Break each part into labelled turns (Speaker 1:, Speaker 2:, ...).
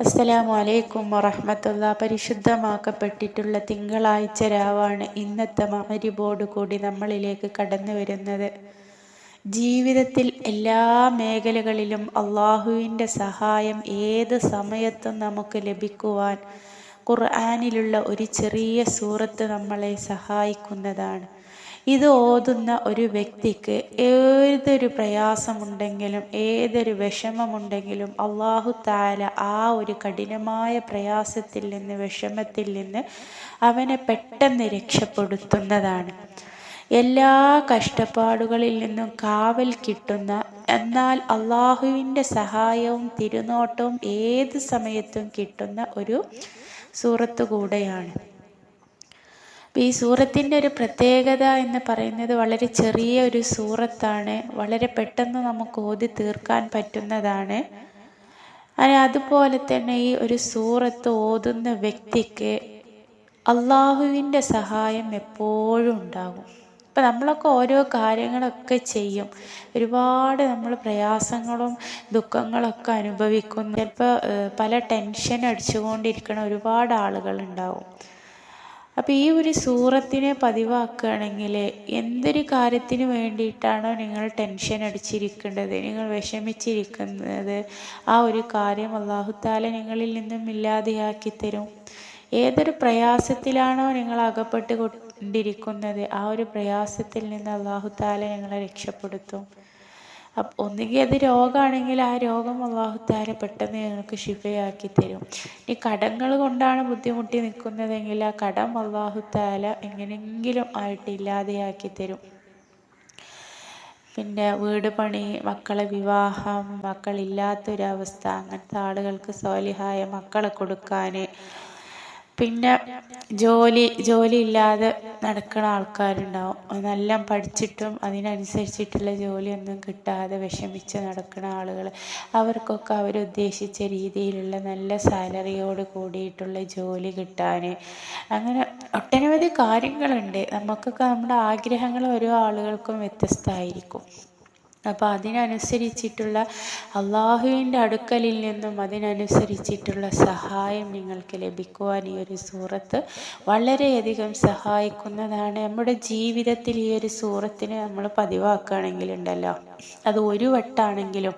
Speaker 1: അസ്സലാമു അലൈക്കും വറഹമത്തുള്ള പരിശുദ്ധമാക്കപ്പെട്ടിട്ടുള്ള തിങ്കളാഴ്ച രാവാണ് ഇന്നത്തെ മകരിബോട് കൂടി നമ്മളിലേക്ക് കടന്നു വരുന്നത്. ജീവിതത്തിൽ എല്ലാ മേഖലകളിലും അള്ളാഹുവിന്റെ സഹായം ഏത് സമയത്തും നമുക്ക് ലഭിക്കുവാൻ ഖുർആാനിലുള്ള ഒരു ചെറിയ സൂറത്ത് നമ്മളെ സഹായിക്കുന്നതാണ്. ഇത് ഓതുന്ന ഒരു വ്യക്തിക്ക് ഏതൊരു പ്രയാസമുണ്ടെങ്കിലും ഏതൊരു വിഷമമുണ്ടെങ്കിലും അള്ളാഹു താല ആ ഒരു കഠിനമായ പ്രയാസത്തിൽ നിന്ന് വിഷമത്തിൽ നിന്ന് അവനെ പെട്ടെന്ന് രക്ഷപ്പെടുത്തുന്നതാണ്. എല്ലാ കഷ്ടപ്പാടുകളിൽ നിന്നും കാവൽ കിട്ടുന്ന എന്നാൽ അള്ളാഹുവിന്റെ സഹായവും തിരുനോട്ടവും ഏത് സമയത്തും കിട്ടുന്ന ഒരു സൂറത്ത് കൂടെയാണ് ഈ സൂറത്തിന്റെ ഒരു പ്രത്യേകത എന്ന് പറയുന്നത് വളരെ ചെറിയ ഒരു സൂറത്താണ്. വളരെ പെട്ടെന്ന് നമുക്ക് ഓതി തീർക്കാൻ പറ്റുന്നതാണ്. അതുപോലെ തന്നെ ഈ ഒരു സൂറത്ത് ഓതുന്ന വ്യക്തിക്ക് അള്ളാഹുവിന്റെ സഹായം എപ്പോഴും ഉണ്ടാകും. ഇപ്പം നമ്മളൊക്കെ ഓരോ കാര്യങ്ങളൊക്കെ ചെയ്യും. ഒരുപാട് നമ്മൾ പ്രയാസങ്ങളും ദുഃഖങ്ങളൊക്കെ അനുഭവിക്കുന്നു. ചിലപ്പോൾ പല ടെൻഷൻ അടിച്ചുകൊണ്ടിരിക്കുന്ന ഒരുപാട് ആളുകളുണ്ടാവും അപ്പോൾ ഈ ഒരു സൂറത്തിനെ പതിവാക്കുകയാണെങ്കിൽ എന്തൊരു കാര്യത്തിന് വേണ്ടിയിട്ടാണോ നിങ്ങൾ ടെൻഷൻ അടിച്ചിരിക്കേണ്ടത്? നിങ്ങൾ വിഷമിച്ചിരിക്കുന്നത്? ആ ഒരു കാര്യം അള്ളാഹുത്താല നിങ്ങളിൽ നിന്നും ഇല്ലാതെയാക്കി തരും. ഏതൊരു പ്രയാസത്തിലാണോ നിങ്ങൾ അകപ്പെട്ട് കൊണ്ടിരിക്കുന്നത്. ആ ഒരു പ്രയാസത്തിൽ നിന്ന് അള്ളാഹുത്താല ഞങ്ങളെ രക്ഷപ്പെടുത്തും. ഒന്നുകിൽ അത് രോഗമാണെങ്കിൽ ആ രോഗം അള്ളാഹുത്താല പെട്ടെന്ന് ഞങ്ങൾക്ക് ശിഫയാക്കി തരും. ഈ കടങ്ങൾ കൊണ്ടാണ് ബുദ്ധിമുട്ടി നിൽക്കുന്നതെങ്കിൽ ആ കടം അള്ളാഹുത്താല എങ്ങനെയെങ്കിലും ആയിട്ട് ഇല്ലാതെയാക്കി തരും. പിന്നെ വീട് പണി മക്കളെ വിവാഹം മക്കളില്ലാത്തൊരവസ്ഥ അങ്ങനത്തെ ആളുകൾക്ക് സോലിഹായ മക്കളെ കൊടുക്കാൻ പിന്നെ ജോലി ജോലി ഇല്ലാതെ നടക്കുന്ന ആൾക്കാരുണ്ടാവും. നല്ല പഠിച്ചിട്ടും അതിനനുസരിച്ചിട്ടുള്ള ജോലിയൊന്നും കിട്ടാതെ വിഷമിച്ച് നടക്കുന്ന ആളുകൾ അവർക്കൊക്കെ അവരുദ്ദേശിച്ച രീതിയിലുള്ള നല്ല സാലറിയോട് കൂടിയിട്ടുള്ള ജോലി കിട്ടാൻ അങ്ങനെ ഒട്ടനവധി കാര്യങ്ങളുണ്ട്. നമുക്കൊക്കെ നമ്മുടെ ആഗ്രഹങ്ങൾ ഓരോ ആളുകൾക്കും വ്യത്യസ്തമായിരിക്കും. അപ്പോൾ അതിനനുസരിച്ചിട്ടുള്ള അള്ളാഹുവിന്റെ അടുക്കലിൽ നിന്നും അതിനനുസരിച്ചിട്ടുള്ള സഹായം നിങ്ങൾക്ക് ലഭിക്കുവാൻ ഈ ഒരു സൂറത്ത് വളരെയധികം സഹായിക്കുന്നതാണ്. നമ്മുടെ ജീവിതത്തിൽ ഈ ഒരു സൂറത്തിന് നമ്മൾ പതിവാക്കുകയാണെങ്കിലുണ്ടല്ലോ. അത് ഒരു വട്ടാണെങ്കിലും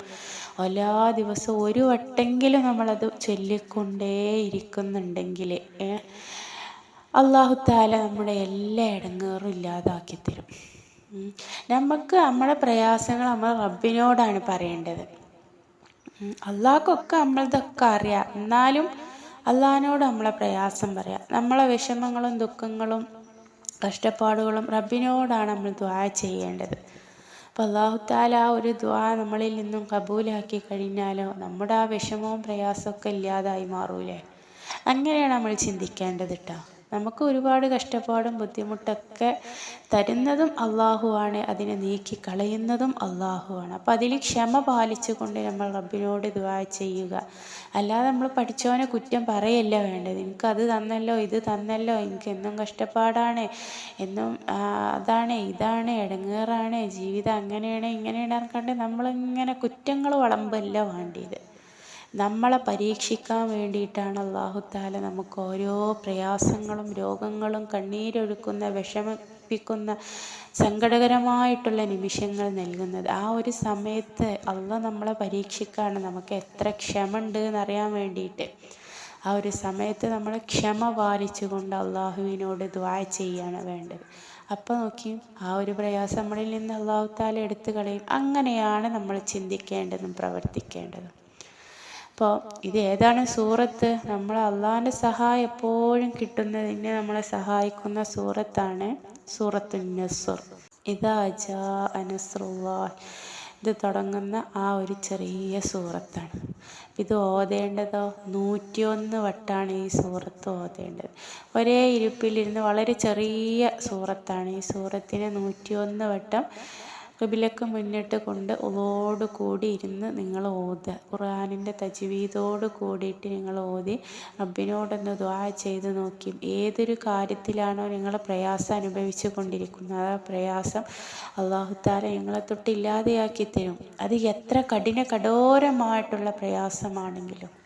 Speaker 1: എല്ലാ ദിവസവും ഒരു വട്ടെങ്കിലും നമ്മളത് ചൊല്ലിക്കൊണ്ടേ ഇരിക്കുന്നുണ്ടെങ്കിൽ അള്ളാഹു താല നമ്മുടെ എല്ലാ ഇടങ്ങേറും ഇല്ലാതാക്കി തരും നമുക്ക് നമ്മളെ പ്രയാസങ്ങൾ നമ്മൾ റബ്ബിനോടാണ് പറയേണ്ടത്. അള്ളാഹ്ക്കൊക്കെ നമ്മളതൊക്കെ അറിയാം. എന്നാലും അള്ളാഹിനോട് നമ്മളെ പ്രയാസം പറയാം. നമ്മളെ വിഷമങ്ങളും ദുഃഖങ്ങളും കഷ്ടപ്പാടുകളും റബ്ബിനോടാണ് നമ്മൾ ദ്വാ ചെയ്യേണ്ടത്. അപ്പോൾ അള്ളാഹുത്താല ആ ഒരു ദ്വാ നമ്മളിൽ നിന്നും കബൂലാക്കി കഴിഞ്ഞാലോ നമ്മുടെ ആ വിഷമവും പ്രയാസമൊക്കെ ഇല്ലാതായി മാറൂലേ? അങ്ങനെയാണ് നമ്മൾ ചിന്തിക്കേണ്ടത് കേട്ടോ നമുക്ക് ഒരുപാട് കഷ്ടപ്പാടും ബുദ്ധിമുട്ടൊക്കെ തരുന്നതും അള്ളാഹുവാണ്. അതിനെ നീക്കി കളയുന്നതും അള്ളാഹുവാണ്. അപ്പോൾ അതിൽ ക്ഷമ പാലിച്ചുകൊണ്ട് നമ്മൾ റബ്ബിനോട് ദുവാ ചെയ്യുക. അല്ലാതെ നമ്മൾ പഠിച്ചവനെ കുറ്റം പറയല്ല വേണ്ടത്. എനിക്ക് അത് തന്നല്ലോ ഇത് തന്നല്ലോ എനിക്ക് എന്നും കഷ്ടപ്പാടാണ് എന്നും അതാണ് ഇതാണ് ഇടങ്ങേറാണ് ജീവിതം അങ്ങനെയാണ് ഇങ്ങനെയാണ് കണ്ട് നമ്മളിങ്ങനെ കുറ്റങ്ങൾ വളമ്പല്ല വേണ്ടിയത്. നമ്മളെ പരീക്ഷിക്കാൻ വേണ്ടിയിട്ടാണ് അള്ളാഹുത്താല നമുക്ക് ഓരോ പ്രയാസങ്ങളും രോഗങ്ങളും കണ്ണീരൊഴുക്കുന്ന വിഷമിപ്പിക്കുന്ന സങ്കടകരമായിട്ടുള്ള നിമിഷങ്ങൾ നൽകുന്നത്. ആ ഒരു സമയത്ത് അള്ള നമ്മളെ പരീക്ഷിക്കാണ്. നമുക്ക് എത്ര ക്ഷമ എന്നറിയാൻ വേണ്ടിയിട്ട്. ആ ഒരു സമയത്ത് നമ്മൾ ക്ഷമ പാലിച്ചുകൊണ്ട് അള്ളാഹുവിനോട് ദ്വാ ചെയ്യാണ് വേണ്ടത്. അപ്പോൾ നോക്കി ആ ഒരു പ്രയാസം നമ്മളിൽ നിന്ന് അള്ളാഹുത്താല എടുത്തു കളയും. അങ്ങനെയാണ് നമ്മൾ ചിന്തിക്കേണ്ടതും പ്രവർത്തിക്കേണ്ടതും. അപ്പോൾ ഇത് ഏതാണ് സൂറത്ത്? നമ്മൾ അള്ളാഹിന്റെ സഹായം എപ്പോഴും കിട്ടുന്നതിന് നമ്മളെ സഹായിക്കുന്ന സൂറത്താണ് സൂറത്തു നസുർ. ഇതാ ജാ ഇത് തുടങ്ങുന്ന ആ ഒരു ചെറിയ സൂറത്താണ്. ഇത് ഓതേണ്ടതോ? നൂറ്റിയൊന്ന് വട്ടാണ് ഈ സൂറത്ത് ഓതേണ്ടത്. ഒരേ ഇരുപ്പിലിരുന്ന് വളരെ ചെറിയ സൂറത്താണ്. ഈ സൂറത്തിന് നൂറ്റിയൊന്ന് വട്ടം കിബിലക്ക് മുന്നിട്ട് കൊണ്ട് ഉളോട് കൂടി ഇരുന്ന് നിങ്ങൾ ഓതുക. ഖുർആാനിന്റെ തജ്വീദോട് കൂടിയിട്ട് നിങ്ങൾ ഓതി റബ്ബിനോടൊന്ന് ദ്വാ ചെയ്ത് നോക്കി ഏതൊരു കാര്യത്തിലാണോ നിങ്ങൾ പ്രയാസം അനുഭവിച്ചു കൊണ്ടിരിക്കുന്നത്. ആ പ്രയാസം അള്ളാഹുത്താല നിങ്ങളെ തൊട്ട് ഇല്ലാതെയാക്കി തരും. അത് എത്ര കഠിന കഠോരമായിട്ടുള്ള പ്രയാസമാണെങ്കിലും.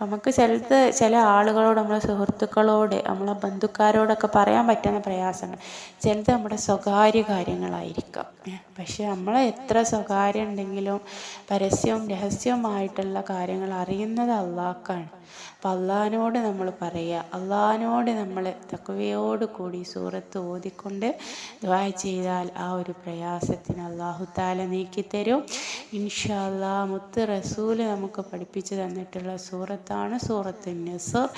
Speaker 1: നമുക്ക് ചിലത് ചില ആളുകളോട് നമ്മളെ സുഹൃത്തുക്കളോട് നമ്മളെ ബന്ധുക്കാരോടൊക്കെ പറയാൻ പറ്റുന്ന പ്രയാസങ്ങൾ. ചിലത് നമ്മുടെ സ്വകാര്യ കാര്യങ്ങളായിരിക്കാം. പക്ഷെ നമ്മൾ എത്ര സ്വകാര്യം ഉണ്ടെങ്കിലും പരസ്യവും രഹസ്യവുമായിട്ടുള്ള കാര്യങ്ങൾ അറിയുന്നത് അള്ളാഹ്ക്കാണ് അപ്പം അള്ളാഹിനോട് നമ്മൾ പറയുക. അള്ളാഹിനോട് നമ്മൾ തക്കവയോട് കൂടി സൂറത്ത് ഓതിക്കൊണ്ട് ദ്വാ ചെയ്താൽ ആ ഒരു പ്രയാസത്തിന് അള്ളാഹു താല നീക്കിത്തരും. ഇൻഷാ അല്ലാ മുത്ത് റസൂൽ നമുക്ക് പഠിപ്പിച്ചു തന്നിട്ടുള്ള സൂറത്താണ് സൂറത്ത് നസർ.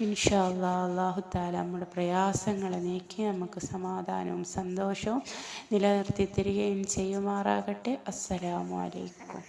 Speaker 1: ഇൻഷാ അല്ലാ അള്ളാഹു താല നമ്മുടെ പ്രയാസങ്ങളെ നീക്കി നമുക്ക് സമാധാനവും സന്തോഷവും നിലനിർത്തി തരികയും ചെയ്യുമാറാകട്ടെ. അസ്സലാമു അലൈക്കും.